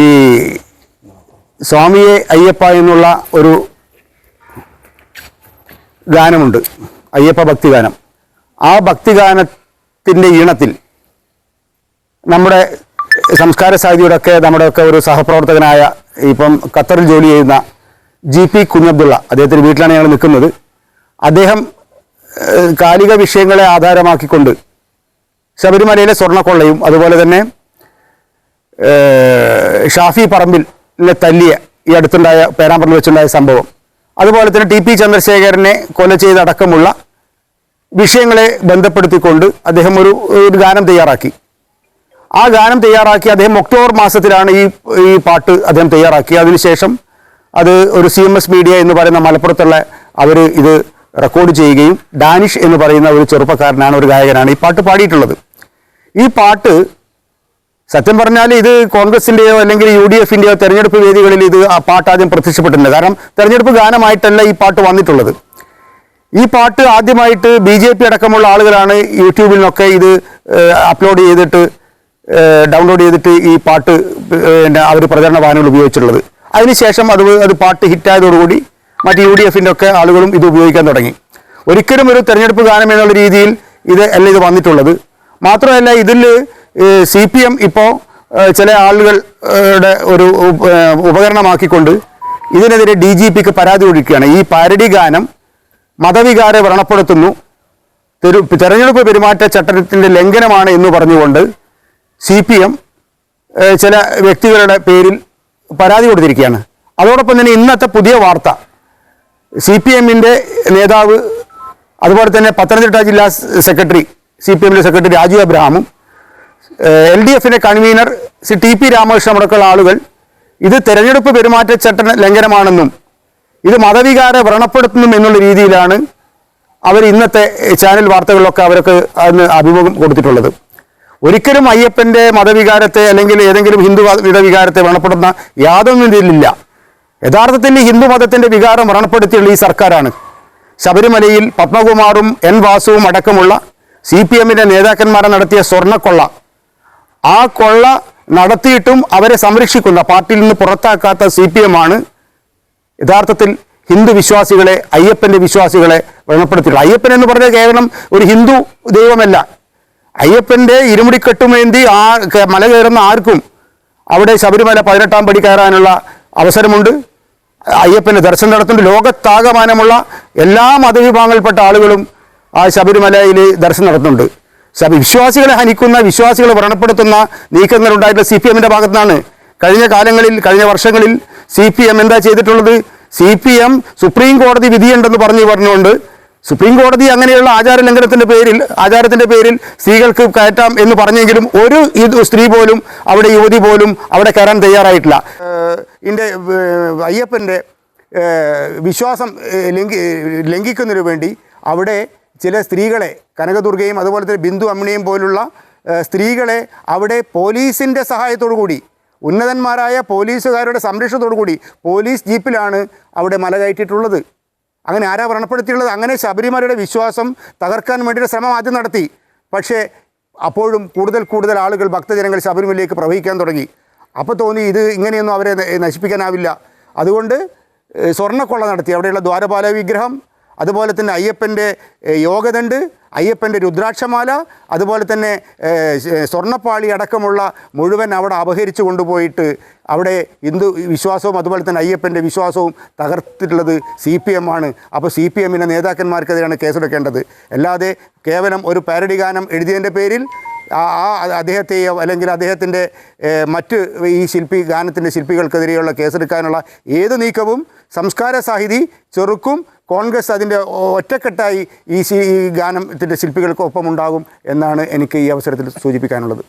ഈ സ്വാമിയെ അയ്യപ്പ എന്നുള്ള ഒരു ഗാനമുണ്ട്. അയ്യപ്പ ഭക്തിഗാനം. ആ ഭക്തിഗാനത്തിന്റെ ഈണത്തിൽ നമ്മുടെ സംസ്കാര സാഹിതിയുടെ ഒക്കെ നമ്മുടെ ഒക്കെ ഒരു സഹപ്രവർത്തകനായ ഇപ്പം ഖത്തറിൽ ജോലി ചെയ്യുന്ന ജി പി കുഞ്ഞബ്ദുള്ള അദ്ദേഹത്തിന്റെ വീട്ടിലാണ് ഞങ്ങൾ നിൽക്കുന്നത്. അദ്ദേഹം കാലിക വിഷയങ്ങളെ ആധാരമാക്കിക്കൊണ്ട് ശബരിമലയിലെ സ്വർണക്കൊള്ളയും അതുപോലെ തന്നെ ഷാഫി പറമ്പിലിനെ തല്ലിയ ഈ അടുത്തുണ്ടായ പേരാമ്പ്രയിൽ വെച്ചുണ്ടായ സംഭവം. അതുപോലെ തന്നെ ടി പി ചന്ദ്രശേഖരനെ കൊല ചെയ്തടക്കമുള്ള വിഷയങ്ങളെ ബന്ധപ്പെടുത്തിക്കൊണ്ട് അദ്ദേഹം ഒരു ഒരു ഗാനം തയ്യാറാക്കി. ആ ഗാനം തയ്യാറാക്കി അദ്ദേഹം ഒക്ടോബർ മാസത്തിലാണ് ഈ ഈ പാട്ട് അദ്ദേഹം തയ്യാറാക്കി. അതിനുശേഷം അത് ഒരു സി എം എസ് മീഡിയ എന്ന് പറയുന്ന മലപ്പുറത്തുള്ള അവർ ഇത് റെക്കോർഡ് ചെയ്യുകയും ഡാനിഷ് എന്ന് പറയുന്ന ഒരു ചെറുപ്പക്കാരനാണ് ഒരു ഗായകനാണ് ഈ പാട്ട് പാടിയിട്ടുള്ളത്. ഈ പാട്ട് സത്യം പറഞ്ഞാൽ ഇത് കോൺഗ്രസിന്റെയോ അല്ലെങ്കിൽ യു ഡി എഫിന്റെയോ തെരഞ്ഞെടുപ്പ് വേദികളിൽ ഇത് ആ പാട്ട് ആദ്യം പ്രത്യക്ഷപ്പെട്ടിട്ടുണ്ട്. കാരണം തെരഞ്ഞെടുപ്പ് ഗാനമായിട്ടല്ല ഈ പാട്ട് വന്നിട്ടുള്ളത്. ഈ പാട്ട് ആദ്യമായിട്ട് ബി ജെ പി അടക്കമുള്ള ആളുകളാണ് യൂട്യൂബിൽ നിന്നൊക്കെ ഇത് അപ്ലോഡ് ചെയ്തിട്ട് ഡൗൺലോഡ് ചെയ്തിട്ട് ഈ പാട്ട് അവർ പ്രചരണ വാഹനങ്ങൾ ഉപയോഗിച്ചിട്ടുള്ളത്. അതിനുശേഷം അത് അത് പാട്ട് ഹിറ്റായതോടുകൂടി മറ്റ് യു ഡി എഫിന്റെ ഒക്കെ ആളുകളും ഇത് ഉപയോഗിക്കാൻ തുടങ്ങി. ഒരിക്കലും ഒരു തെരഞ്ഞെടുപ്പ് ഗാനം എന്നുള്ള രീതിയിൽ ഇത് അല്ല ഇത് വന്നിട്ടുള്ളത്. മാത്രമല്ല ഇതിൽ സി പി എം ഇപ്പോൾ ചില ആളുകളുടെ ഒരു ഉപ- ഉപകരണമാക്കിക്കൊണ്ട് ഇതിനെതിരെ ഡി ജി പിക്ക് പരാതി കൊടുക്കുകയാണ്. ഈ പാരഡി ഗാനം മതവികാരെ വ്രണപ്പെടുത്തുന്നു. തെരു തെരഞ്ഞെടുപ്പ് പെരുമാറ്റ ചട്ടത്തിന്റെ ലംഘനമാണ് എന്ന് പറഞ്ഞുകൊണ്ട് സി പി എം ചില വ്യക്തികളുടെ പേരിൽ പരാതി കൊടുത്തിരിക്കുകയാണ്. അതോടൊപ്പം തന്നെ ഇന്നത്തെ പുതിയ വാർത്ത. സി പി എമ്മിന്റെ നേതാവ് അതുപോലെ തന്നെ പത്തനംതിട്ട ജില്ലാ സെക്രട്ടറി സി പി എമ്മിലെ സെക്രട്ടറി രാജീവ് അബ്രഹാമും എൽ ഡി എഫിന്റെ convener C T P Ramakrishnan അടക്കമുള്ള ആളുകൾ ഇത് തെരഞ്ഞെടുപ്പ് പെരുമാറ്റച്ചട്ട ലംഘനമാണെന്നും ഇത് മതവികാരം വ്രണപ്പെടുത്തുന്നു എന്നുള്ള രീതിയിലാണ് അവർ ഇന്നത്തെ ചാനൽ വാർത്തകളിലൊക്കെ അവർക്ക് അതിന് അഭിമുഖം കൊടുത്തിട്ടുള്ളത്. ഒരിക്കലും അയ്യപ്പന്റെ മതവികാരത്തെ അല്ലെങ്കിൽ ഏതെങ്കിലും ഹിന്ദു മതവികാരത്തെ വ്രണപ്പെടുന്ന യാതൊന്നും ഇതിലില്ല. യഥാർത്ഥത്തിൽ ഹിന്ദു മതത്തിന്റെ വികാരം വ്രണപ്പെടുത്തിയുള്ള ഈ സർക്കാരാണ്. ശബരിമലയിൽ പത്മകുമാറും എൻ വാസുവും അടക്കമുള്ള സി പി എമ്മിന്റെ നേതാക്കന്മാരെ നടത്തിയ സ്വർണക്കൊള്ള. ആ കൊള്ള നടത്തിയിട്ടും അവരെ സംരക്ഷിക്കുന്ന പാർട്ടിയിൽ നിന്ന് പുറത്താക്കാത്ത സി പി എം ആണ് യഥാർത്ഥത്തിൽ ഹിന്ദു വിശ്വാസികളെ അയ്യപ്പന്റെ വിശ്വാസികളെ വ്രണപ്പെടുത്തിയിട്ടുള്ളത്. അയ്യപ്പൻ എന്ന് പറഞ്ഞാൽ കേവലം ഒരു ഹിന്ദു ദൈവമല്ല. അയ്യപ്പന്റെ ഇരുമുടിക്കെട്ടുമേന്തി ആ മല കയറുന്ന ആർക്കും അവിടെ ശബരിമല പതിനെട്ടാം പടി കയറാനുള്ള അവസരമുണ്ട്. അയ്യപ്പന്റെ ദർശനം നടത്തുന്നുണ്ട്. ലോകത്താകമാനമുള്ള എല്ലാ മതവിഭാഗങ്ങളിൽപ്പെട്ട ആളുകളും ആ ശബരിമലയിൽ ദർശനം നടത്തുന്നുണ്ട്. ശബ വിശ്വാസികളെ ഹനിക്കുന്ന വിശ്വാസികളെ വ്രണപ്പെടുത്തുന്ന നീക്കങ്ങൾ ഉണ്ടായിട്ടുള്ള സി പി എമ്മിന്റെ ഭാഗത്തു നിന്നാണ് കഴിഞ്ഞ കാലങ്ങളിൽ കഴിഞ്ഞ വർഷങ്ങളിൽ സി പി എം എന്താ ചെയ്തിട്ടുള്ളത്? സി പി എം സുപ്രീം കോടതി വിധിയുണ്ടെന്ന് പറഞ്ഞു പറഞ്ഞുകൊണ്ട് സുപ്രീം കോടതി അങ്ങനെയുള്ള ആചാര ലംഘനത്തിന്റെ പേരിൽ ആചാരത്തിന്റെ പേരിൽ സ്ത്രീകൾക്ക് കയറ്റാം എന്ന് പറഞ്ഞെങ്കിലും ഒരു സ്ത്രീ പോലും അവിടെ യുവതി പോലും അവിടെ കയറാൻ തയ്യാറായിട്ടില്ല. ഇതിന്റെ അയ്യപ്പന്റെ വിശ്വാസം ലംഘി ലംഘിക്കുന്നതിന് വേണ്ടി അവിടെ ചില സ്ത്രീകളെ കനകദുർഗയും അതുപോലെ തന്നെ ബിന്ദു അമ്മിണിയും പോലുള്ള സ്ത്രീകളെ അവിടെ പോലീസിന്റെ സഹായത്തോടു കൂടി ഉന്നതന്മാരായ പോലീസുകാരുടെ സംരക്ഷണത്തോടു കൂടി പോലീസ് ജീപ്പിലാണ് അവിടെ മല കയറ്റിയിട്ടുള്ളത്. അങ്ങനെ ആരാ വ്രണപ്പെടുത്തിയുള്ളത് അങ്ങനെ ശബരിമലയുടെ വിശ്വാസം തകർക്കാൻ വേണ്ടിയിട്ട് ശ്രമം ആദ്യം നടത്തി. പക്ഷേ അപ്പോഴും കൂടുതൽ കൂടുതൽ ആളുകൾ ഭക്തജനങ്ങൾ ശബരിമലയിലേക്ക് പ്രവഹിക്കാൻ തുടങ്ങി. അപ്പോൾ തോന്നി ഇത് ഇങ്ങനെയൊന്നും അവരെ നശിപ്പിക്കാനാവില്ല. അതുകൊണ്ട് സ്വർണക്കൊള്ള നടത്തി. അവിടെയുള്ള ദ്വാരപാല വിഗ്രഹം അതുപോലെ തന്നെ അയ്യപ്പന്റെ യോഗദണ്ട് അയ്യപ്പന്റെ രുദ്രാക്ഷമാല അതുപോലെ തന്നെ സ്വർണപ്പാളി അടക്കമുള്ള മുഴുവൻ അവിടെ അപഹരിച്ചു കൊണ്ടുപോയിട്ട് അവിടെ ഹിന്ദു വിശ്വാസവും അതുപോലെ തന്നെ അയ്യപ്പന്റെ വിശ്വാസവും തകർത്തിട്ടുള്ളത് സി പി എം ആണ്. അപ്പോൾ സി പി എമ്മിന്റെ നേതാക്കന്മാർക്കെതിരെയാണ് കേസെടുക്കേണ്ടത്. അല്ലാതെ കേവലം ഒരു പാരഡി ഗാനം എഴുതിയതിന്റെ പേരിൽ ആ അദ്ദേഹത്തെയോ അല്ലെങ്കിൽ അദ്ദേഹത്തിന്റെ മറ്റ് ഈ ശില്പി ഗാനത്തിന്റെ ശില്പികൾക്കെതിരെയുള്ള കേസെടുക്കാനുള്ള ഏത് നീക്കവും സംസ്കാര സാഹിതി ചെറുക്കും കോൺഗ്രസ് അതിന്റെ ഒറ്റക്കെട്ടായി ഈ ഗാനത്തിന്റെ ശില്പികൾക്കൊപ്പം ഉണ്ടാകും എന്നാണ് എനിക്ക് ഈ അവസരത്തിൽ സൂചിപ്പിക്കാനുള്ളത്.